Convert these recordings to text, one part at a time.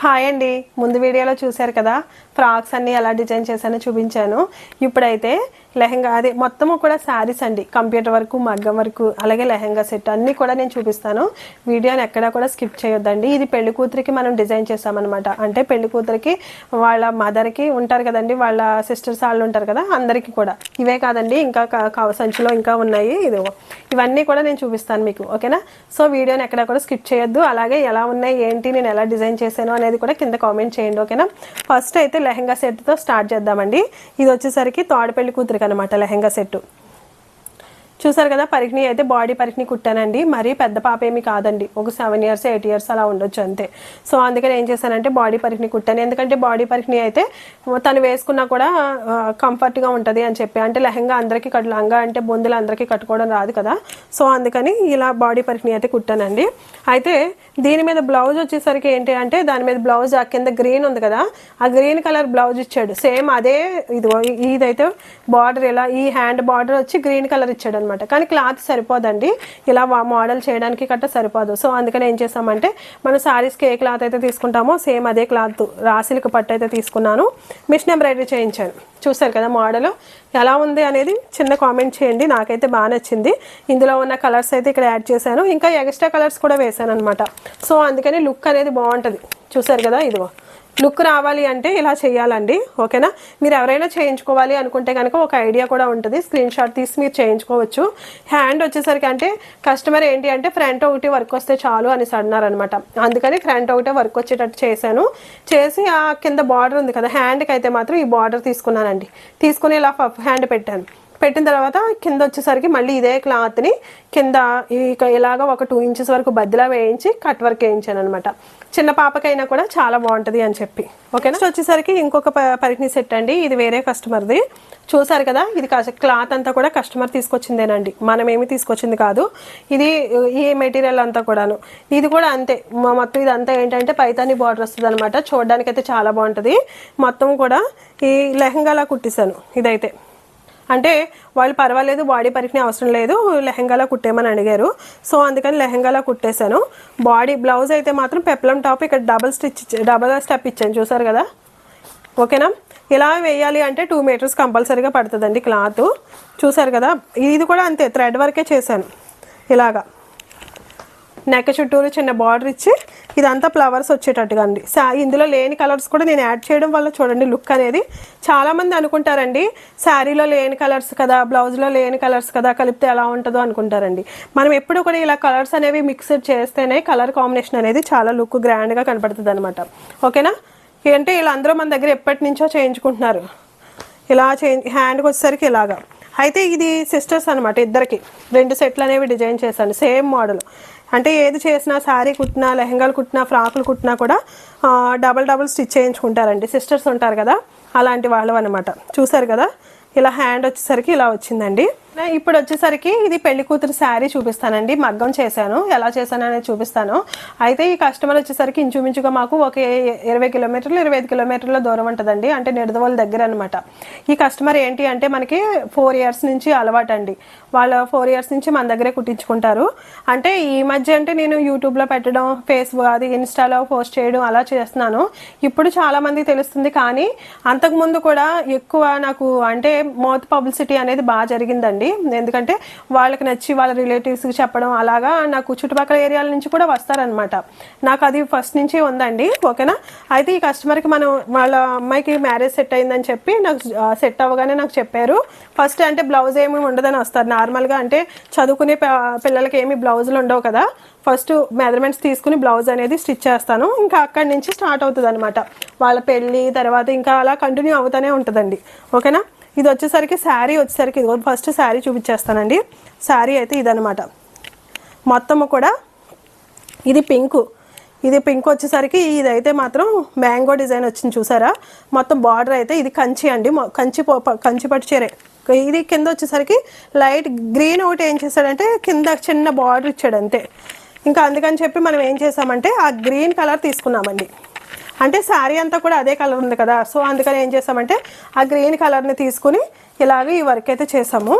Hi అండి. ముందు వీడియోలో చూశారు కదా ఫ్రాక్స్ అన్నీ ఎలా డిజైన్ చేశానో చూపించాను. ఇప్పుడైతే లెహంగా అదే మొత్తము కూడా శారీస్ అండి. కంప్యూటర్ వరకు మగ్గం వరకు అలాగే లెహంగా సెట్ అన్నీ కూడా నేను చూపిస్తాను. వీడియోని ఎక్కడా కూడా స్కిప్ చేయొద్దండి. ఇది పెళ్ళి కూతురికి మనం డిజైన్ చేస్తామన్నమాట. అంటే పెళ్ళి కూతురికి వాళ్ళ మదర్కి ఉంటారు కదండి వాళ్ళ సిస్టర్స్ వాళ్ళు ఉంటారు కదా అందరికీ కూడా. ఇవే కాదండి ఇంకా క- సంచిలో ఇంకా ఉన్నాయి. ఇది ఇవన్నీ కూడా నేను చూపిస్తాను మీకు ఓకేనా? సో వీడియోని ఎక్కడ కూడా స్కిప్ చేయొద్దు. అలాగే ఎలా ఉన్నాయి ఏంటి నేను ఎలా డిజైన్ చేశాను అనేది కూడా కింద కామెంట్ చేయండి ఓకేనా? ఫస్ట్ అయితే లెహంగా సెట్తో స్టార్ట్ చేద్దామండి. ఇది వచ్చేసరికి తోడపెళ్ళి కూతురు అనమాట లెహెంగా సెట్టు. చూసారు కదా పరికిణి అయితే బాడీ పరికిణి కుట్టానండి. మరీ పెద్ద పాప ఏమి కాదండి. ఒక సెవెన్ ఇయర్స్ ఎయిట్ ఇయర్స్ అలా ఉండొచ్చు అంతే. సో అందుకని ఏం చేశానంటే బాడీ పరికిణి కుట్టాను. ఎందుకంటే బాడీ పరికిణి అయితే తను వేసుకున్నా కూడా కంఫర్ట్గా ఉంటుంది అని చెప్పి. అంటే లెహంగా అందరికీ కట్టు లంగా అంటే బొందులు అందరికీ కట్టుకోవడం రాదు కదా. సో అందుకని ఇలా బాడీ పరికిణి అయితే కుట్టానండి. అయితే దీని మీద బ్లౌజ్ వచ్చేసరికి ఏంటి అంటే దాని మీద బ్లౌజ్ ఆ కింద గ్రీన్ ఉంది కదా. ఆ గ్రీన్ కలర్ బ్లౌజ్ ఇచ్చాడు. సేమ్ అదే ఇది ఇదైతే బార్డర్ ఇలా ఈ హ్యాండ్ బార్డర్ వచ్చి గ్రీన్ కలర్ ఇచ్చాడు అనమాట కానీ క్లాత్ సరిపోదండి. ఇలా మోడల్ చేయడానికి కట్ట సరిపోదు. సో అందుకని ఏం చేసామంటే మనం శారీస్కి ఏ క్లాత్ అయితే తీసుకుంటామో సేమ్ అదే క్లాత్ రాసిలకు పట్టు అయితే తీసుకున్నాను. మిషన్ ఎంబ్రాయిడరీ చేయించాను. చూసారు కదా మోడల్? ఎలా ఉంది అనేది చిన్న కామెంట్ చేయండి. నాకైతే బాగా నచ్చింది. ఇందులో ఉన్న కలర్స్ అయితే ఇక్కడ యాడ్ చేశాను. ఇంకా ఎక్స్ట్రా కలర్స్ కూడా వేశాను అనమాట సో అందుకని లుక్ అనేది బాగుంటుంది. చూసారు కదా ఇదిగో. లుక్ రావాలి అంటే ఇలా చేయాలండి ఓకేనా? మీరు ఎవరైనా చేయించుకోవాలి అనుకుంటే కనుక ఒక ఐడియా కూడా ఉంటుంది. స్క్రీన్ షాట్ తీసి మీరు చేయించుకోవచ్చు. హ్యాండ్ వచ్చేసరికి అంటే కస్టమర్ ఏంటి అంటే ఫ్రంట్ ఒకటి వర్క్ వస్తే చాలు అనేసి అన్నారనమాట. అందుకని ఫ్రంట్ ఒకటే వర్క్ వచ్చేటట్టు చేశాను. చేసి ఆ కింద బార్డర్ ఉంది కదా హ్యాండ్కి అయితే మాత్రం ఈ బార్డర్ తీసుకున్నానండి. తీసుకుని ఇలా హ్యాండ్ పెట్టాను. పెట్టిన తర్వాత కింద వచ్చేసరికి మళ్ళీ ఇదే క్లాత్ని కింద ఇక ఇలాగ ఒక టూ ఇంచెస్ వరకు బద్దలా వేయించి కట్ వర్క్ వేయించాను అనమాట చిన్న పాపకైనా కూడా చాలా బాగుంటుంది అని చెప్పి. ఓకేనా? నెక్స్ట్ వచ్చేసరికి ఇంకొక ప- పరికిణి సెట్ అండి. ఇది వేరే కస్టమర్ది చూసారు కదా ఇది క్లాత్ అంతా కూడా కస్టమర్ తీసుకొచ్చిందేనండి. మనం ఏమి తీసుకొచ్చింది కాదు. ఇది ఈ మెటీరియల్ అంతా కూడాను. ఇది కూడా అంతే. మొత్తం మొత్తం ఇదంతా ఏంటంటే పైతాని బార్డర్ వస్తుంది అనమాట చూడడానికి అయితే చాలా బాగుంటుంది. మొత్తం కూడా ఈ లెహంగాలా కుట్టిస్తాను ఇదైతే. అంటే వాళ్ళు పర్వాలేదు బాడీ పరికిణి అవసరం లేదు లెహంగాలా కుట్టేమని అడిగారు. సో అందుకని లెహెంగాలో కుట్టేశాను. బాడీ బ్లౌజ్ అయితే మాత్రం పెప్లం టాప్ ఇక్కడ డబల్ స్టిచ్ డబల్ స్టెప్ ఇచ్చాను చూసారు కదా? ఓకేనా? ఇలా వేయాలి అంటే టూ మీటర్స్ కంపల్సరీగా పడుతుందండి క్లాత్. చూసారు కదా? ఇది కూడా అంతే థ్రెడ్ వర్కే చేశాను. ఇలాగా. నెక్క చుట్టూరు చిన్న బార్డర్ ఇచ్చి ఇదంతా ఫ్లవర్స్ వచ్చేటట్టుగా అండి ఇందులో లేని కలర్స్ కూడా నేను యాడ్ చేయడం వల్ల చూడండి లుక్ అనేది చాలామంది అనుకుంటారండి. శారీలో లేని కలర్స్ కదా బ్లౌజ్లో లేని కలర్స్ కదా కలిపితే ఎలా ఉంటుందో అనుకుంటారండి. మనం ఎప్పుడు కూడా ఇలా కలర్స్ అనేవి మిక్స్డ్ చేస్తేనే కలర్ కాంబినేషన్ అనేది చాలా లుక్ గ్రాండ్గా కనపడుతుంది అనమాట ఓకేనా? ఏంటి వీళ్ళందరూ మన దగ్గర ఎప్పటి నుంచో చేయించుకుంటున్నారు. ఇలా చేంజ్ హ్యాండ్కి వచ్చేసరికి ఇలాగా. అయితే ఇది సిస్టర్స్ అనమాట ఇద్దరికి. రెండు సెట్లు అనేవి డిజైన్ చేశాను సేమ్ మోడల్. అంటే ఏది చేసినా శారీ కుట్టినా లెహంగాలు కుట్టినా ఫ్రాకులు కుట్టినా కూడా డబల్ డబల్ స్టిచ్ చేయించుకుంటారండి. సిస్టర్స్ ఉంటారు కదా అలాంటి వాళ్ళు అనమాట చూసారు కదా ఇలా హ్యాండ్ వచ్చేసరికి ఇలా వచ్చిందండి. ఇప్పుడు వచ్చేసరికి ఇది పెళ్ళి కూతురు శారీ చూపిస్తానండి. మగ్గం చేశాను. ఎలా చేశాను అనేది చూపిస్తాను. అయితే ఈ కస్టమర్ వచ్చేసరికి ఇంచుమించుగా మాకు ఒక ఇరవై కిలోమీటర్లు ఇరవై ఐదు కిలోమీటర్ల దూరం ఉంటుందండి. అంటే నిడదవోలు దగ్గర అనమాట ఈ కస్టమర్ ఏంటి అంటే మనకి ఫోర్ ఇయర్స్ నుంచి అలవాటు అండి వాళ్ళ ఫోర్ ఇయర్స్ నుంచి మన దగ్గరే కుట్టించుకుంటారు. అంటే ఈ మధ్య అంటే నేను యూట్యూబ్లో పెట్టడం ఫేస్బుక్ అది ఇన్స్టాలో పోస్ట్ చేయడం అలా చేస్తున్నాను. ఇప్పుడు చాలామంది తెలుస్తుంది కానీ అంతకుముందు కూడా ఎక్కువ నాకు అంటే మౌత్ పబ్లిసిటీ అనేది బాగా జరిగిందండి. ఎందుకంటే వాళ్ళకి నచ్చి వాళ్ళ రిలేటివ్స్కి చెప్పడం అలాగా నాకు చుట్టుపక్కల ఏరియాల నుంచి కూడా వస్తారనమాట నాకు అది ఫస్ట్ నుంచి ఉందండి. ఓకేనా? అయితే ఈ కస్టమర్కి మనం వాళ్ళ అమ్మాయికి మ్యారేజ్ సెట్ అయిందని చెప్పి నాకు సెట్ అవ్వగానే నాకు చెప్పారు. ఫస్ట్ అంటే బ్లౌజ్ ఏమి ఉండదని వస్తారు. నార్మల్గా అంటే చదువుకునే పిల్లలకి ఏమి బ్లౌజులు ఉండవు కదా. ఫస్ట్ మెజర్మెంట్స్ తీసుకుని బ్లౌజ్ అనేది స్టిచ్ చేస్తాను. ఇంకా అక్కడి నుంచి స్టార్ట్ అవుతుంది అనమాట వాళ్ళ పెళ్ళి తర్వాత ఇంకా అలా కంటిన్యూ అవుతూనే ఉంటుందండి. ఓకేనా? ఇది వచ్చేసరికి శారీ వచ్చేసరికి ఇది ఫస్ట్ శారీ చూపించేస్తానండి. శారీ అయితే ఇదనమాట మొత్తము కూడా ఇది పింకు. ఇది పింక్ వచ్చేసరికి ఇదైతే మాత్రం మ్యాంగో డిజైన్ వచ్చింది చూసారా? మొత్తం బార్డర్ అయితే ఇది కంచి అండి. కంచి ప- కంచి పట్టు చీరే. ఇది కింద వచ్చేసరికి లైట్ గ్రీన్ ఒకటి ఏం చేశాడంటే కింద చిన్న బార్డర్ ఇచ్చాడు అంతే. ఇంకా అందుకని చెప్పి మనం ఏం చేసామంటే ఆ గ్రీన్ కలర్ తీసుకున్నామండి. అంటే శారీ అంతా కూడా అదే కలర్ ఉంది కదా. సో అందుకని ఏం చేసామంటే ఆ గ్రీన్ కలర్ని తీసుకుని ఇలాగే ఈ వర్క్ అయితే చేసాము.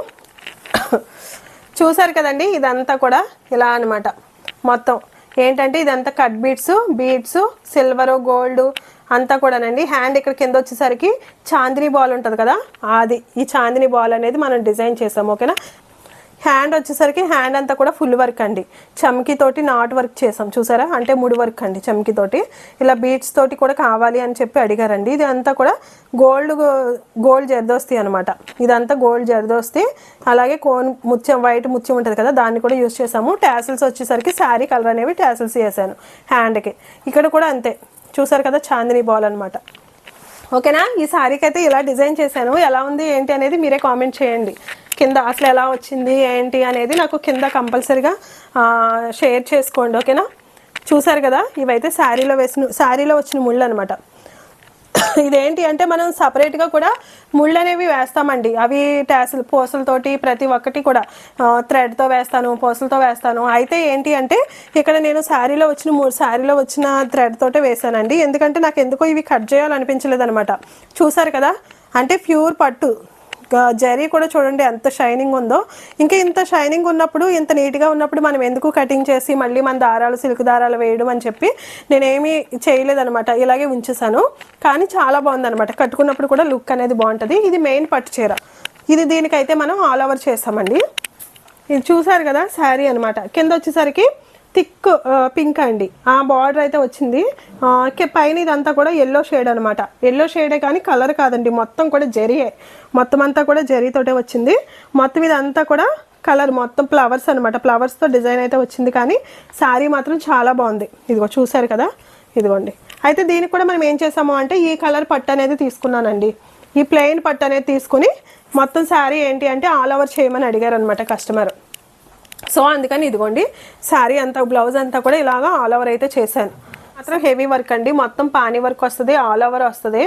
చూసారు కదండి ఇదంతా కూడా ఇలా అనమాట మొత్తం ఏంటంటే ఇదంతా cut beads beads silver gold అంతా కూడానండి. హ్యాండ్ ఇక్కడ కింద వచ్చేసరికి చాందిని బాల్ ఉంటుంది కదా అది ఈ చాందిని బాల్ అనేది మనం డిజైన్ చేసాము ఓకేనా? హ్యాండ్ వచ్చేసరికి హ్యాండ్ అంతా కూడా ఫుల్ వర్క్ అండి. చమ్కీతోటి నాట్ వర్క్ చేసాం. చూసారా? అంటే ముడి వర్క్ అండి చమ్కీతోటి ఇలా బీట్స్ తోటి కూడా కావాలి అని చెప్పి అడిగారండి. ఇది అంతా కూడా గోల్డ్ గోల్డ్ జర్దోస్తి అనమాట ఇదంతా గోల్డ్ జర్దోస్తి. అలాగే కోన్ ముత్యం వైట్ ముత్యం ఉంటుంది కదా దాన్ని కూడా యూస్ చేసాము. ట్యాసిల్స్ వచ్చేసరికి శారీ కలర్ అనేవి ట్యాసిల్స్ వేసాను హ్యాండ్కి. ఇక్కడ కూడా అంతే. చూసారు కదా చాందిని బాల్ అనమాట ఓకేనా? ఈ శారీకి అయితే ఇలా డిజైన్ చేశాను. ఎలా ఉంది ఏంటి అనేది మీరే కామెంట్ చేయండి. కింద అసలు ఎలా వచ్చింది ఏంటి అనేది నాకు కింద కంపల్సరీగా షేర్ చేసుకోండి ఓకేనా? చూసారు కదా ఇవైతే శారీలో వేసిన శారీలో వచ్చిన ముళ్ళు అనమాట ఇదేంటి అంటే మనం సపరేట్గా కూడా ముళ్ళు అనేవి వేస్తామండి. అవి ట్యాసులు పూసలతోటి ప్రతి ఒక్కటి కూడా థ్రెడ్తో వేస్తాను పూసలతో వేస్తాను. అయితే ఏంటి అంటే ఇక్కడ నేను శారీలో వచ్చిన మూడు శారీలో వచ్చిన థ్రెడ్తోటే వేశానండి. వేసానండి ఎందుకంటే నాకు ఎందుకో ఇవి కట్ చేయాలనిపించలేదు అనమాట చూసారు కదా అంటే ప్యూర్ పట్టు. జరీ కూడా చూడండి ఎంత షైనింగ్ ఉందో. ఇంకా ఇంత షైనింగ్ ఉన్నప్పుడు ఇంత నీట్గా ఉన్నప్పుడు మనం ఎందుకు కటింగ్ చేసి మళ్ళీ మన దారాలు సిల్క్ దారాలు వేయడం అని చెప్పి నేనేమి చేయలేదనమాట ఇలాగే ఉంచేసాను కానీ చాలా బాగుందనమాట కట్టుకున్నప్పుడు కూడా లుక్ అనేది బాగుంటుంది. ఇది మెయిన్ పట్టు చీర. ఇది దీనికైతే మనం ఆల్ ఓవర్ చేస్తామండి. ఇది చూసారు కదా శారీ అనమాట కింద వచ్చేసరికి థిక్ పింక్ అండి. ఆ బార్డర్ అయితే వచ్చింది. పైన ఇదంతా కూడా ఎల్లో షేడ్ అనమాట. ఎల్లో షేడే కానీ కలర్ కాదండి. మొత్తం కూడా జరియే. మొత్తం అంతా కూడా జరీతోటే వచ్చింది. మొత్తం ఇదంతా కూడా కలర్ మొత్తం ఫ్లవర్స్ అనమాట. ఫ్లవర్స్తో డిజైన్ అయితే వచ్చింది కానీ శారీ మాత్రం చాలా బాగుంది. ఇదిగో చూసారు కదా? ఇదిగోండి. అయితే దీనికి కూడా మనం ఏం చేసాము అంటే ఈ కలర్ పట్టు అనేది తీసుకున్నానండి. ఈ ప్లెయిన్ పట్టు అనేది తీసుకుని మొత్తం శారీ ఏంటి అంటే ఆల్ ఓవర్ చేయమని అడిగారు అనమాట కస్టమర్ సో అందుకని ఇదిగోండి శారీ అంతా బ్లౌజ్ అంతా కూడా ఇలాగా ఆల్ ఓవర్ అయితే చేశాను. మాత్రం హెవీ వర్క్ అండి. మొత్తం పానీ వర్క్ వస్తుంది ఆల్ ఓవర్ వస్తుంది.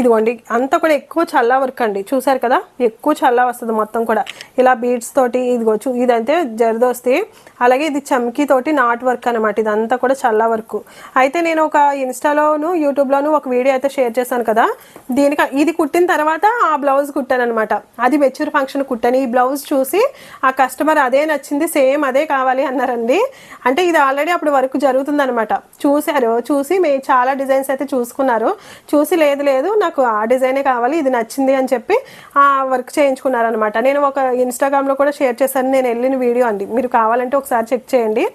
ఇదిగోండి అంతా కూడా ఎక్కువ చల్లా వర్క్ అండి. చూసారు కదా ఎక్కువ చల్లా వస్తుంది మొత్తం కూడా. ఇలా బీడ్స్ తోటి ఇదిగో చూ ఇదంతే జరదోస్తి. అలాగే ఇది చమ్కీ తోటి నాట్ వర్క్ అనమాట ఇదంతా కూడా చల్లా వర్క్. అయితే నేను ఒక ఇన్స్టాలోను యూట్యూబ్లోను ఒక వీడియో అయితే షేర్ చేశాను కదా. దీనికి ఇది కుట్టిన తర్వాత ఆ బ్లౌజ్ కుట్టాను అనమాట అది మెచ్యూర్ ఫంక్షన్ కుట్టాను ఈ బ్లౌజ్ చూసి ఆ కస్టమర్ అదే నచ్చింది సేమ్ అదే కావాలి అన్నారండి. అంటే ఇది ఆల్రెడీ అప్పుడు వర్క్ జరుగుతుందనమాట చూశారు చూసి మే చాలా డిజైన్స్ అయితే చూసుకున్నారు. చూసి లేదు లేదు నాకు ఆ డిజైనే కావాలి ఇది నచ్చింది అని చెప్పి ఆ వర్క్ చేయించుకున్నారు అనమాట నేను ఒక ఇన్స్టాగ్రామ్లో కూడా షేర్ చేశాను నేను వెళ్ళిన వీడియో అండి. మీరు కావాలంటే ఒకసారి చెక్ చేయండి.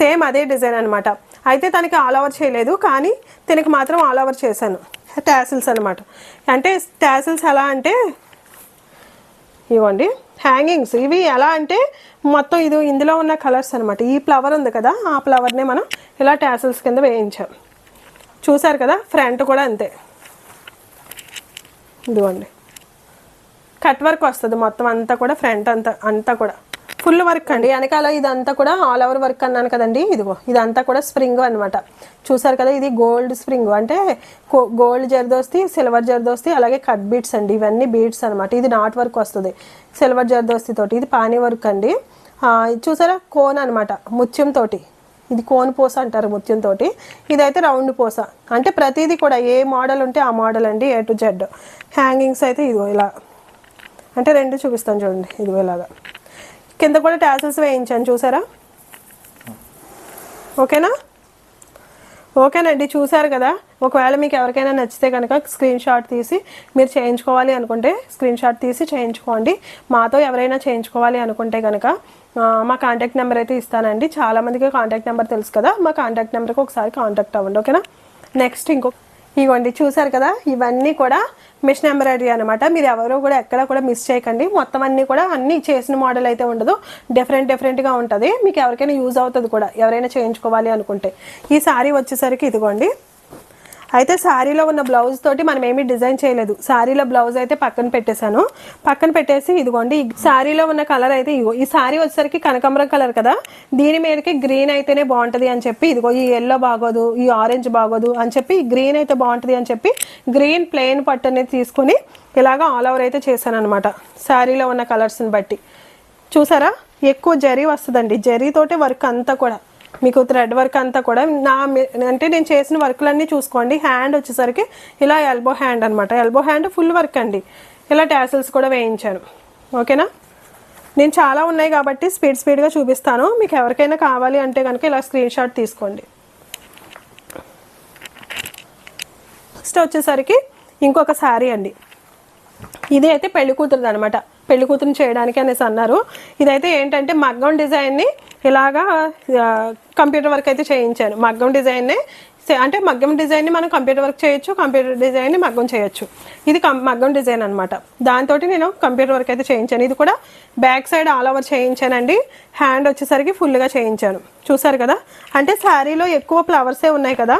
సేమ్ అదే డిజైన్ అనమాట అయితే తనకి ఆల్ ఓవర్ చేయలేదు కానీ తనకి మాత్రం ఆల్ ఓవర్ చేశాను. ట్యాసిల్స్ అనమాట అంటే ట్యాసిల్స్ ఎలా అంటే ఇవ్వండి. హ్యాంగింగ్స్ ఇవి ఎలా అంటే మొత్తం ఇది ఇందులో ఉన్న కలర్స్ అనమాట ఈ ఫ్లవర్ ఉంది కదా ఆ ఫ్లవర్నే మనం ఇలా టాసిల్స్ కింద వేయించాం. చూసారు కదా ఫ్రంట్ కూడా అంతే. ఇదిగోండి. కట్ వర్క్ వస్తుంది మొత్తం అంతా కూడా ఫ్రంట్ అంతా అంతా కూడా. ఫుల్ వర్క్ అండి. వెనకాల ఇదంతా కూడా ఆల్ ఓవర్ వర్క్ అన్నాను కదండి. ఇదిగో ఇదంతా కూడా స్ప్రింగ్ అనమాట చూసారు కదా ఇది గోల్డ్ స్ప్రింగ్. అంటే గోల్డ్ జర్దోస్తి సిల్వర్ జర్దోస్తి అలాగే కట్ బీట్స్ అండి. ఇవన్నీ బీట్స్ అన్నమాట. ఇది నాట్ వర్క్ వస్తుంది. సిల్వర్ జర్దోస్తి తోటి ఇది పానీ వర్క్ అండి. ఇది చూసారా? కోన్ అనమాట ముత్యం తోటి. ఇది కోన్ పూస అంటారు ముత్యం తోటి. ఇదైతే రౌండ్ పూస. అంటే ప్రతిదీ కూడా ఏ మోడల్ ఉంటే ఆ మోడల్ అండి ఏ టు జెడ్. హ్యాంగింగ్స్ అయితే ఇదిగో ఇలా. అంటే రెండు చూపిస్తాను చూడండి. ఇదిగో ఇలాగా. కింద కూడా ట్యాసెస్ వేయించాను చూసారా? ఓకేనా? ఓకేనండి చూసారు కదా? ఒకవేళ మీకు ఎవరికైనా నచ్చితే కనుక స్క్రీన్ షాట్ తీసి మీరు చేయించుకోవాలి అనుకుంటే స్క్రీన్ షాట్ తీసి చేయించుకోండి. మాతో ఎవరైనా చేయించుకోవాలి అనుకుంటే కనుక మా కాంటాక్ట్ నెంబర్ అయితే ఇస్తానండి. చాలామందికి కాంటాక్ట్ నెంబర్ తెలుసు కదా మా కాంటాక్ట్ నెంబర్కి ఒకసారి కాంటాక్ట్ అవ్వండి ఓకేనా? నెక్స్ట్ ఇంకో ఇగోండి చూసారు కదా? ఇవన్నీ కూడా మిషన్ ఎంబ్రాయిడరీ అనమాట మీరు ఎవరు కూడా ఎక్కడ కూడా మిస్ చేయకండి. మొత్తం అన్ని కూడా అన్ని చేసిన మోడల్ అయితే ఉండదు. డిఫరెంట్ డిఫరెంట్గా ఉంటుంది. మీకు ఎవరికైనా యూజ్ అవుతుంది కూడా. ఎవరైనా చేయించుకోవాలి అనుకుంటే. ఈ సారీ వచ్చేసరికి ఇదిగోండి. అయితే శారీలో ఉన్న బ్లౌజ్ తోటి మనం ఏమీ డిజైన్ చేయలేదు. శారీలో బ్లౌజ్ అయితే పక్కన పెట్టేశాను. పక్కన పెట్టేసి ఇదిగోండి శారీలో ఉన్న కలర్ అయితే ఇగో ఈ శారీ వచ్చేసరికి కనకాంబరం కలర్ కదా. దీని మీదకి గ్రీన్ అయితేనే బాగుంటుంది అని చెప్పి ఇదిగో ఈ ఎల్లో బాగోదు ఈ ఆరెంజ్ బాగోదు అని చెప్పి గ్రీన్ అయితే బాగుంటుంది అని చెప్పి గ్రీన్ ప్లెయిన్ పట్టు అనేది తీసుకుని ఇలాగా ఆల్ ఓవర్ అయితే చేశాను అనమాట శారీలో ఉన్న కలర్స్ని బట్టి. చూసారా? ఎక్కువ జరీ వస్తుందండి. జరీతోటే వర్క్ అంతా కూడా. మీకు థ్రెడ్ వర్క్ అంతా కూడా నా అంటే నేను చేసిన వర్క్లన్నీ చూసుకోండి. హ్యాండ్ వచ్చేసరికి ఇలా ఎల్బో హ్యాండ్ అనమాట ఎల్బో హ్యాండ్ ఫుల్ వర్క్ అండి. ఇలా టాసిల్స్ కూడా వేయించాను. ఓకేనా? నేను చాలా ఉన్నాయి కాబట్టి స్పీడ్ స్పీడ్గా చూపిస్తాను. మీకు ఎవరికైనా కావాలి అంటే కనుక ఇలా స్క్రీన్ షాట్ తీసుకోండి. నెక్స్ట్ వచ్చేసరికి ఇంకొక శారీ అండి. ఇది అయితే పెళ్ళి కూతురుది అనమాట పెళ్ళి కూతురుని చేయడానికి అనేసి అన్నారు. ఇదైతే ఏంటంటే మగ్గం డిజైన్ని ఇలాగా కంప్యూటర్ వర్క్ అయితే చేయించాను మగ్గం డిజైన్నే అంటే మగ్గం డిజైన్ని మనం కంప్యూటర్ వర్క్ చేయొచ్చు కంప్యూటర్ డిజైన్ని మగ్గం చేయొచ్చు. ఇది కం- మగ్గం డిజైన్ అనమాట దాంతో నేను కంప్యూటర్ వర్క్ అయితే చేయించాను. ఇది కూడా బ్యాక్ సైడ్ ఆల్ ఓవర్ చేయించానండి. హ్యాండ్ వచ్చేసరికి ఫుల్గా చేయించాను. చూసారు కదా? అంటే శారీలో ఎక్కువ ఫ్లవర్సే ఉన్నాయి కదా?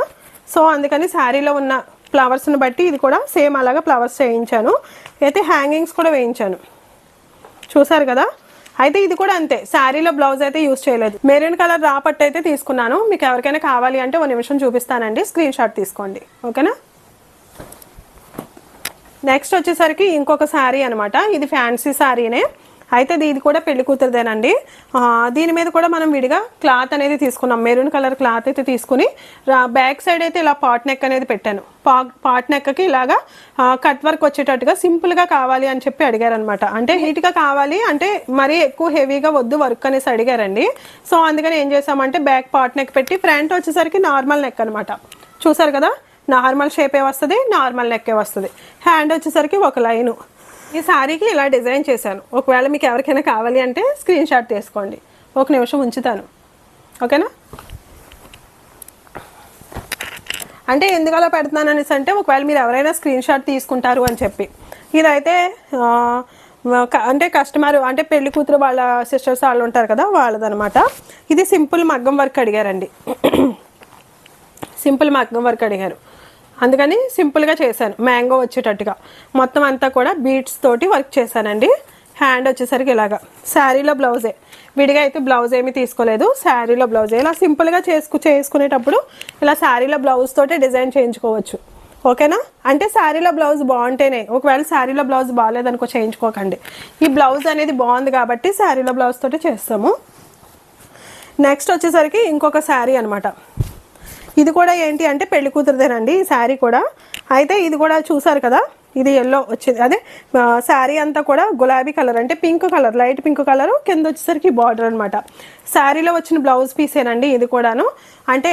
సో అందుకని శారీలో ఉన్న ఫ్లవర్స్ని బట్టి ఇది కూడా సేమ్ అలాగా ఫ్లవర్స్ చేయించాను. అయితే హ్యాంగింగ్స్ కూడా వేయించాను. చూసారు కదా? అయితే ఇది కూడా అంతే. శారీలో బ్లౌజ్ అయితే యూస్ చేయలేదు. మెరూన్ కలర్ రాపట్టు అయితే తీసుకున్నాను. మీకు ఎవరికైనా కావాలి అంటే ఒక నిమిషం చూపిస్తానండి. స్క్రీన్ షాట్ తీసుకోండి. ఓకేనా? నెక్స్ట్ వచ్చేసరికి ఇంకొక శారీ అనమాట ఇది ఫ్యాన్సీ శారీనే. అయితే ఇది- కూడా పెళ్ళి కూతురుదేనండి. దీని మీద కూడా మనం విడిగా క్లాత్ అనేది తీసుకున్నాం. మెరూన్ కలర్ క్లాత్ అయితే తీసుకుని బ్యాక్ సైడ్ అయితే ఇలా పాట్ నెక్ అనేది పెట్టాను. పా పాట్ నెక్కి ఇలాగా కట్ వర్క్ వచ్చేటట్టుగా సింపుల్గా కావాలి అని చెప్పి అడిగారనమాట అంటే నీట్గా కావాలి అంటే మరీ ఎక్కువ హెవీగా వద్దు వర్క్ అనేసి అడిగారండి. సో అందుకని ఏం చేసామంటే బ్యాక్ పాట్ నెక్ పెట్టి ఫ్రంట్ వచ్చేసరికి నార్మల్ నెక్ అనమాట చూసారు కదా? నార్మల్ షేపే వస్తుంది నార్మల్ నెక్కే వస్తుంది. హ్యాండ్ వచ్చేసరికి ఒక లైను. ఈ శారీకి ఇలా డిజైన్ చేశాను. ఒకవేళ మీకు ఎవరికైనా కావాలి అంటే స్క్రీన్ షాట్ తీసుకోండి. ఒక నిమిషం ఉంచుతాను. ఓకేనా? అంటే ఎందుకు అలా పెడుతున్నాను అనేసి అంటే ఒకవేళ మీరు ఎవరైనా స్క్రీన్ షాట్ తీసుకుంటారు అని చెప్పి. ఇదైతే అంటే కస్టమర్ అంటే పెళ్ళి కూతురు వాళ్ళ సిస్టర్స్ వాళ్ళు ఉంటారు కదా వాళ్ళదనమాట. ఇది సింపుల్ మగ్గం వర్క్ అడిగారండి. సింపుల్ మగ్గం వర్క్ అడిగారు. అందుకని సింపుల్గా చేశాను మ్యాంగో వచ్చేటట్టుగా. మొత్తం అంతా కూడా బీట్స్ తోటి వర్క్ చేశానండి. హ్యాండ్ వచ్చేసరికి ఇలాగా. శారీలో బ్లౌజే. విడిగా అయితే బ్లౌజ్ ఏమీ తీసుకోలేదు. శారీలో బ్లౌజే. ఇలా సింపుల్గా చేసుకు చేసుకునేటప్పుడు ఇలా శారీలో బ్లౌజ్ తోటే డిజైన్ చేయించుకోవచ్చు. ఓకేనా? అంటే శారీలో బ్లౌజ్ బాగుంటేనే ఒకవేళ శారీలో బ్లౌజ్ బాగాలేదనుకో చేయించుకోకండి. ఈ బ్లౌజ్ అనేది బాగుంది కాబట్టి శారీలో బ్లౌజ్ తోటి చేస్తాము. నెక్స్ట్ వచ్చేసరికి ఇంకొక శారీ అనమాట ఇది కూడా ఏంటి అంటే పెళ్ళి కూతురుదేనండి శారీ కూడా. అయితే ఇది కూడా చూసారు కదా ఇది ఎల్లో వచ్చింది. అదే శారీ అంతా కూడా గులాబీ కలర్ అంటే pink colour light pink colour కింద వచ్చేసరికి బార్డర్ అనమాట శారీలో వచ్చిన బ్లౌజ్ పీసేనండి ఇది కూడాను. అంటే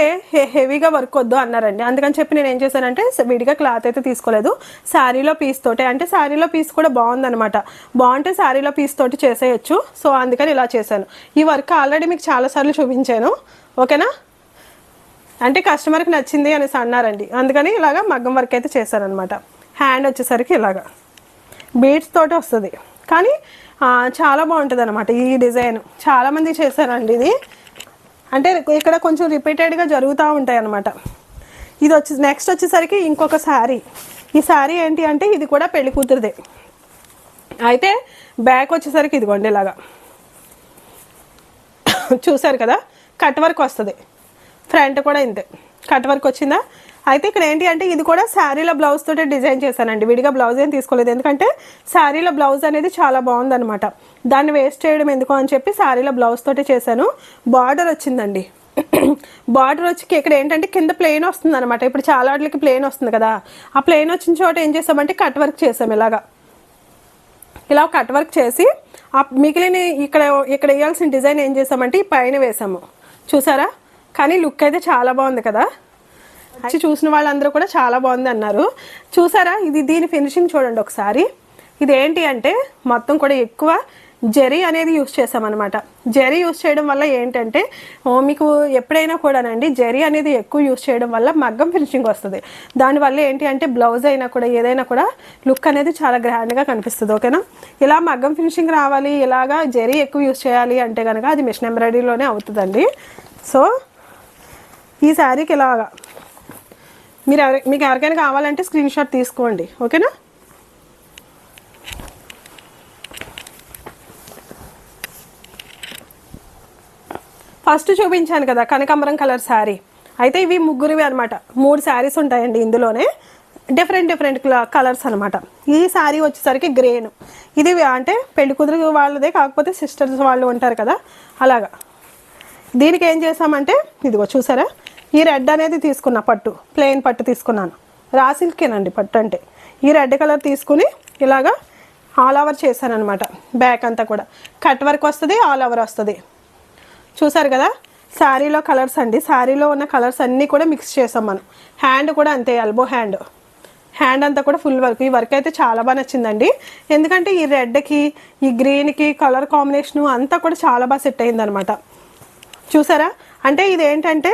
హెవీగా వర్క్ వద్దు అన్నారండి. అందుకని చెప్పి నేను ఏం చేశానంటే విడిగా క్లాత్ అయితే తీసుకోలేదు. శారీలో పీస్ తోటే అంటే శారీలో పీస్ కూడా బాగుందనమాట బాగుంటే శారీలో పీస్ తోటి చేసేయచ్చు. సో అందుకని ఇలా చేశాను. ఈ వర్క్ ఆల్రెడీ మీకు చాలాసార్లు చూపించాను. ఓకేనా? అంటే కస్టమర్కి నచ్చింది అనేసి అన్నారండి. అందుకని ఇలాగా మగ్గం వర్క్ అయితే చేశారనమాట హ్యాండ్ వచ్చేసరికి ఇలాగా. బీడ్స్ తోటి వస్తుంది. కానీ చాలా బాగుంటుంది అనమాట ఈ డిజైన్. చాలామంది చేశారండి ఇది. అంటే ఇక్కడ కొంచెం రిపీటెడ్గా జరుగుతూ ఉంటాయి అనమాట ఇది వచ్చి నెక్స్ట్ వచ్చేసరికి ఇంకొక శారీ. ఈ శారీ ఏంటి అంటే ఇది కూడా పెళ్ళి కూతురుదే. అయితే బ్యాక్ వచ్చేసరికి ఇదిగోండి ఇలాగా. చూసారు కదా? కట్ వర్క్ వస్తుంది. ఫ్రంట్ కూడా ఇంతే. కట్ వర్క్ వచ్చిందా? అయితే ఇక్కడ ఏంటి అంటే ఇది కూడా శారీలో బ్లౌజ్ తోటే డిజైన్ చేశానండి. విడిగా బ్లౌజ్ ఏం తీసుకోలేదు. ఎందుకంటే శారీలో బ్లౌజ్ అనేది చాలా బాగుందనమాట దాన్ని వేస్ట్ చేయడం ఎందుకు అని చెప్పి శారీలో బ్లౌజ్ తోటే చేశాను. బార్డర్ వచ్చిందండి. బార్డర్ వచ్చి ఇక్కడ ఏంటంటే కింద ప్లెయిన్ వస్తుంది అనమాట ఇప్పుడు చాలా వాటికి ప్లెయిన్ వస్తుంది కదా. ఆ ప్లెయిన్ వచ్చిన చోట ఏం చేసామంటే కట్ వర్క్ చేసాం ఇలాగా. ఇలా కట్ వర్క్ చేసి ఆ మిగిలిన ఇక్కడ ఇక్కడ వేయాల్సిన డిజైన్ ఏం చేసామంటే ఈ పైన వేసాము. చూసారా? కానీ లుక్ అయితే చాలా బాగుంది కదా. వచ్చి చూసిన వాళ్ళందరూ కూడా చాలా బాగుంది అన్నారు. చూసారా? ఇది దీని ఫినిషింగ్ చూడండి ఒకసారి. ఇది ఏంటి అంటే మొత్తం కూడా ఎక్కువ జెరీ అనేది యూస్ చేసామన్నమాట జెరీ యూస్ చేయడం వల్ల ఏంటంటే మీకు ఎప్పుడైనా కూడానండి జెరీ అనేది ఎక్కువ యూస్ చేయడం వల్ల మగ్గం ఫినిషింగ్ వస్తుంది. దానివల్ల ఏంటి అంటే బ్లౌజ్ అయినా కూడా ఏదైనా కూడా లుక్ అనేది చాలా గ్రాండ్గా కనిపిస్తుంది ఓకేనా? ఇలా మగ్గం ఫినిషింగ్ రావాలి ఇలాగా జెరీ ఎక్కువ యూస్ చేయాలి అంటే కనుక అది మిషన్ ఎంబ్రాయిడరీలోనే అవుతుందండి. సో ఈ శారీకి ఇలాగా. మీరు ఎవరి మీకు ఎవరికైనా కావాలంటే స్క్రీన్ షాట్ తీసుకోండి. ఓకేనా? ఫస్ట్ చూపించాను కదా కనకాంబరం కలర్ శారీ. అయితే ఇవి ముగ్గురివి అనమాట మూడు శారీస్ ఉంటాయండి ఇందులోనే. డిఫరెంట్ డిఫరెంట్ కలర్స్ అనమాట ఈ శారీ వచ్చేసరికి గ్రేను. ఇది అంటే పెళ్ళి కుదురు వాళ్ళదే కాకపోతే సిస్టర్స్ వాళ్ళు ఉంటారు కదా. అలాగా. దీనికి ఏం చేసామంటే ఇదిగో చూసారా? ఈ రెడ్ అనేది తీసుకున్న పట్టు ప్లెయిన్ పట్టు తీసుకున్నాను. రా సిల్కేనండి పట్టు అంటే. ఈ రెడ్ కలర్ తీసుకుని ఇలాగా ఆల్ ఓవర్ చేశాను అనమాట బ్యాక్ అంతా కూడా. కట్ వర్క్ వస్తుంది ఆల్ ఓవర్ వస్తుంది. చూసారు కదా? శారీలో కలర్స్ అండి. శారీలో ఉన్న కలర్స్ అన్నీ కూడా మిక్స్ చేసాం మనం. హ్యాండ్ కూడా అంతే ఎల్బో హ్యాండ్. హ్యాండ్ అంతా కూడా ఫుల్ వర్క్. ఈ వర్క్ అయితే చాలా బాగా నచ్చిందండి. ఎందుకంటే ఈ రెడ్కి ఈ గ్రీన్కి కలర్ కాంబినేషను అంతా కూడా చాలా బాగా సెట్ అయిందనమాట చూసారా? అంటే ఇదేంటంటే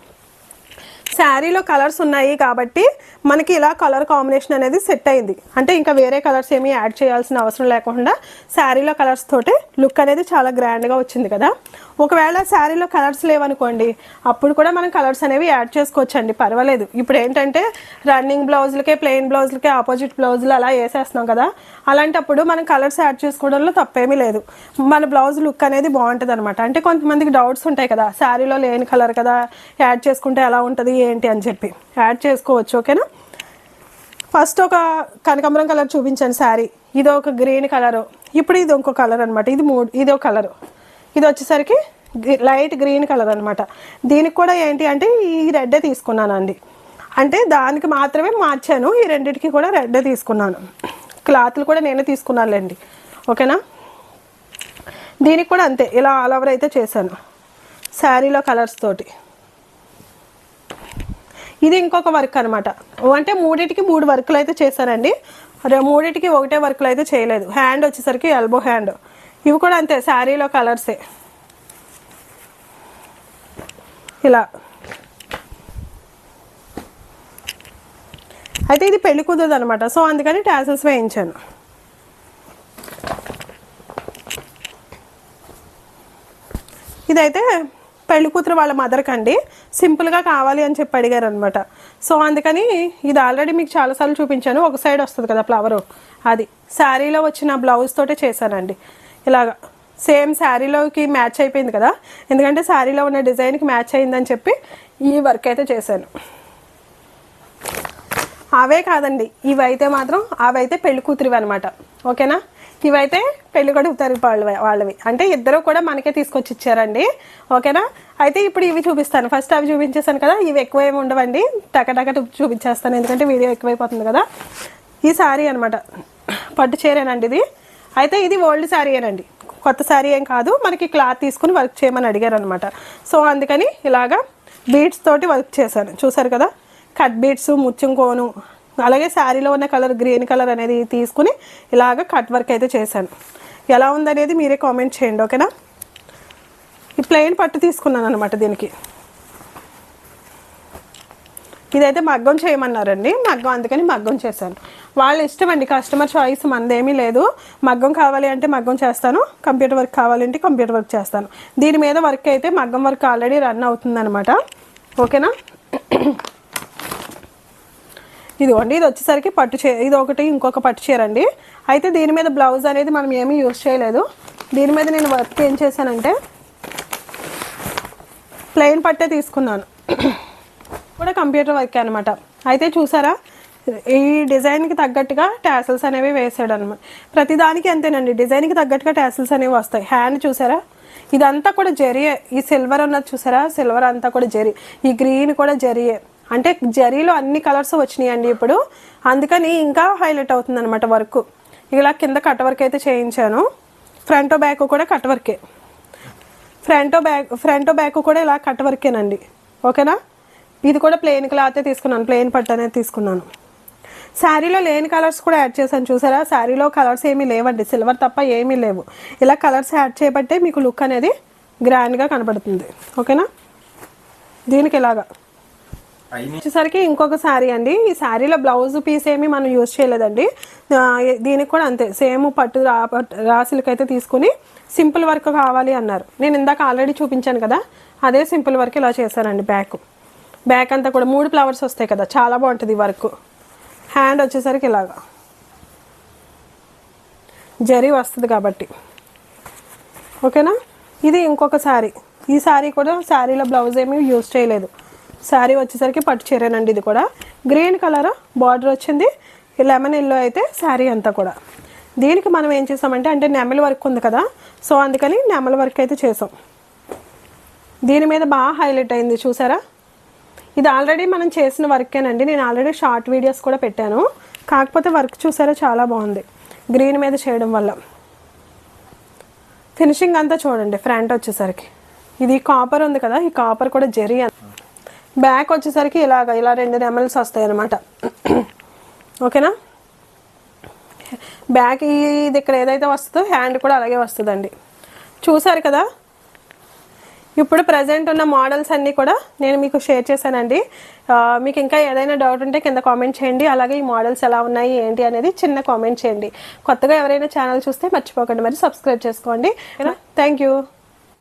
శారీలో కలర్స్ ఉన్నాయి కాబట్టి మనకి ఇలా కలర్ కాంబినేషన్ అనేది సెట్ అయింది. అంటే ఇంకా వేరే కలర్స్ ఏమీ యాడ్ చేయాల్సిన అవసరం లేకుండా శారీలో కలర్స్ తోటి లుక్ అనేది చాలా గ్రాండ్గా వచ్చింది కదా. ఒకవేళ శారీలో కలర్స్ లేవనుకోండి అప్పుడు కూడా మనం కలర్స్ అనేవి యాడ్ చేసుకోవచ్చండి. పర్వాలేదు. ఇప్పుడు ఏంటంటే రన్నింగ్ బ్లౌజులకే ప్లెయిన్ బ్లౌజులకే ఆపోజిట్ బ్లౌజులు అలా వేసేస్తున్నాం కదా. అలాంటప్పుడు మనం కలర్స్ యాడ్ చేసుకోవడంలో తప్పేమీ లేదు. మన బ్లౌజ్ లుక్ అనేది బాగుంటుంది అనమాట అంటే కొంతమందికి డౌట్స్ ఉంటాయి కదా శారీలో లేని కలర్ కదా యాడ్ చేసుకుంటే ఎలా ఉంటుంది? ఏంటి అని చెప్పి. యాడ్ చేసుకోవచ్చు ఓకేనా ఫస్ట్ ఒక కనకంబరం కలర్ చూపించాను శారీ ఇది ఒక గ్రీన్ కలరు ఇప్పుడు ఇది ఇంకో కలర్ అనమాట ఇది మూడు ఇది ఒక కలరు ఇది వచ్చేసరికి లైట్ గ్రీన్ కలర్ అనమాట దీనికి కూడా ఏంటి అంటే ఈ రెడ్డే తీసుకున్నానండి. అంటే దానికి మాత్రమే మార్చాను. ఈ రెండింటికి కూడా రెడ్డే తీసుకున్నాను. క్లాత్లు కూడా నేనే తీసుకున్నానులేండి. ఓకేనా దీనికి కూడా అంతే. ఇలా ఆల్ ఓవర్ అయితే చేశాను. శారీలో కలర్స్ తోటి. ఇది ఇంకొక వర్క్ అనమాట అంటే మూడింటికి మూడు వర్క్లు అయితే చేశానండి మూడింటికి ఒకటే వర్క్లు అయితే చేయలేదు. హ్యాండ్ వచ్చేసరికి ఎల్బో హ్యాండ్. ఇవి కూడా అంతే శారీలో కలర్సే. ఇలా. అయితే ఇది పెళ్ళి కుదరదు అనమాట సో అందుకని ట్యాసెస్ వేయించాను. ఇదైతే పెళ్ళి కూతురు వాళ్ళ మదర్కి అండి. సింపుల్గా కావాలి అని చెప్పి అడిగారు అనమాట సో అందుకని ఇది ఆల్రెడీ మీకు చాలాసార్లు చూపించాను. ఒక సైడ్ వస్తుంది కదా ఫ్లవరు అది శారీలో వచ్చిన బ్లౌజ్ తోటే చేశానండి. ఇలాగా సేమ్ శారీలోకి మ్యాచ్ అయిపోయింది కదా. ఎందుకంటే శారీలో ఉన్న డిజైన్కి మ్యాచ్ అయిందని చెప్పి ఈ వర్క్ అయితే చేశాను. అవే కాదండి. ఇవైతే మాత్రం అవైతే పెళ్ళి కూతురివి అనమాట ఓకేనా ఇవైతే పెళ్ళి కూడా వాళ్ళవి వాళ్ళవి. అంటే ఇద్దరు కూడా మనకే తీసుకొచ్చి ఇచ్చారండి. ఓకేనా? అయితే ఇప్పుడు ఇవి చూపిస్తాను. ఫస్ట్ అవి చూపించేసాను కదా ఇవి ఎక్కువ ఏమి ఉండవండి. టకటక చూపించేస్తాను ఎందుకంటే వీడియో ఎక్కువైపోతుంది కదా. ఈ శారీ అనమాట పట్టు చీరేనండి ఇది. అయితే ఇది ఓల్డ్ శారీయేనండి కొత్త శారీ ఏం కాదు. మనకి క్లాత్ తీసుకుని వర్క్ చేయమని అడిగారు అనమాట సో అందుకని ఇలాగా బీడ్స్ తోటి వర్క్ చేశాను. చూసారు కదా? కట్ బీడ్స్ ముత్యం కోను అలాగే శారీలో ఉన్న కలర్ గ్రీన్ కలర్ అనేది తీసుకుని ఇలాగ కట్ వర్క్ అయితే చేశాను. ఎలా ఉందనేది మీరే కామెంట్ చేయండి ఓకేనా ఈ ప్లెయిన్ పట్టు తీసుకున్నాను అనమాట దీనికి. ఇదైతే మగ్గం చేయమన్నారండి. మగ్గం అందుకని మగ్గం చేశాను. వాళ్ళ ఇష్టం అండి కస్టమర్ చాయిస్ మనదేమీ లేదు. మగ్గం కావాలి అంటే మగ్గం చేస్తాను కంప్యూటర్ వర్క్ కావాలంటే కంప్యూటర్ వర్క్ చేస్తాను. దీని మీద వర్క్ అయితే మగ్గం వర్క్ ఆల్రెడీ రన్ అవుతుందనమాట ఓకేనా ఇదిగోండి ఇది వచ్చేసరికి పట్టు చీర ఇది ఒకటి ఇంకొక పట్టు చీర అండి అయితే దీని మీద బ్లౌజ్ అనేది మనం ఏమీ యూజ్ చేయలేదు. దీని మీద నేను వర్క్ ఏం చేశానంటే ప్లెయిన్ పట్టే తీసుకున్నాను. కూడా కంప్యూటర్ వర్క్ అనమాట అయితే చూసారా ఈ డిజైన్కి తగ్గట్టుగా టాసిల్స్ అనేవి వేసాడు అనమాట ప్రతిదానికి అంతేనండి డిజైన్కి తగ్గట్టుగా టాసిల్స్ అనేవి వస్తాయి. హ్యాండ్ చూసారా? ఇదంతా కూడా జరియే ఈ సిల్వర్ ఉన్నది చూసారా? సిల్వర్ అంతా కూడా జరి ఈ గ్రీన్ కూడా జరియే అంటే జరీలో అన్ని కలర్స్ వచ్చినాయండి ఇప్పుడు. అందుకని ఇంకా హైలైట్ అవుతుంది అనమాట వర్క్. ఇలా కింద కట్ వర్క్ అయితే చేయించాను. ఫ్రంట్ బ్యాక్ కూడా కట్ వర్కే ఫ్రంట్ బ్యాక్ ఫ్రంట్ బ్యాక్ కూడా ఇలా కట్ వర్కేనండి ఓకేనా? ఇది కూడా ప్లెయిన్ క్లాతే తీసుకున్నాను. ప్లెయిన్ పట్టు అనేది తీసుకున్నాను. శారీలో లేని కలర్స్ కూడా యాడ్ చేశాను. చూసారా? శారీలో కలర్స్ ఏమీ లేవండి. సిల్వర్ తప్ప ఏమీ లేవు. ఇలా కలర్స్ యాడ్ చేయబట్టే మీకు లుక్ అనేది గ్రాండ్గా కనబడుతుంది ఓకేనా? దీనికి ఇలాగా. వచ్చేసరికి ఇంకొక శారీ అండి. ఈ శారీలో బ్లౌజ్ పీస్ ఏమి మనం యూజ్ చేయలేదండి. దీనికి కూడా అంతే. సేమ్ పట్టు రా పట్టు- రాసులకి అయితే తీసుకుని సింపుల్ వర్క్ కావాలి అన్నారు. నేను ఇందాక ఆల్రెడీ చూపించాను కదా అదే సింపుల్ వర్క్ ఇలా చేశానండి బ్యాక్. బ్యాక్ అంతా కూడా మూడు ఫ్లవర్స్ వస్తాయి కదా చాలా బాగుంటుంది వర్క్. హ్యాండ్ వచ్చేసరికి ఇలాగా. జరీ వస్తుంది కాబట్టి. ఓకేనా? ఇది ఇంకొక శారీ ఈ శారీ కూడా శారీలో బ్లౌజ్ ఏమీ యూజ్ చేయలేదు. శారీ వచ్చేసరికి పట్టు చీరేనండి ఇది కూడా. గ్రీన్ కలర్ బార్డర్ వచ్చింది. లెమన్ ఎల్లో అయితే శారీ అంతా కూడా. దీనికి మనం ఏం చేసామంటే అంటే నెమల వర్క్ ఉంది కదా. సో అందుకని నెమల వర్క్ అయితే చేసాం. దీని మీద బాగా హైలైట్ అయింది చూసారా? ఇది ఆల్రెడీ మనం చేసిన వర్కేనండి నేను ఆల్రెడీ షార్ట్ వీడియోస్ కూడా పెట్టాను. కాకపోతే వర్క్ చూసారా చాలా బాగుంది. గ్రీన్ మీద చేయడం వల్ల. ఫినిషింగ్ అంతా చూడండి ఫ్రంట్ వచ్చేసరికి. ఇది కాపర్ ఉంది కదా ఈ కాపర్ కూడా జెరీ బ్యాక్ వచ్చేసరికి ఇలాగ ఇలా రెండు నెమల్స్ వస్తాయి అనమాట ఓకేనా? బ్యాక్ ఇది ఇక్కడ ఏదైతే వస్తుందో హ్యాండ్ కూడా అలాగే వస్తుందండి. చూసారు కదా? ఇప్పుడు ప్రజెంట్ ఉన్న మోడల్స్ అన్నీ కూడా నేను మీకు షేర్ చేశానండి. మీకు ఇంకా ఏదైనా డౌట్ ఉంటే కింద కామెంట్ చేయండి. అలాగే ఈ మోడల్స్ ఎలా ఉన్నాయి ఏంటి అనేది చిన్న కామెంట్ చేయండి. కొత్తగా ఎవరైనా ఛానల్ చూస్తే మర్చిపోకండి. మరి సబ్స్క్రైబ్ చేసుకోండి. Thank you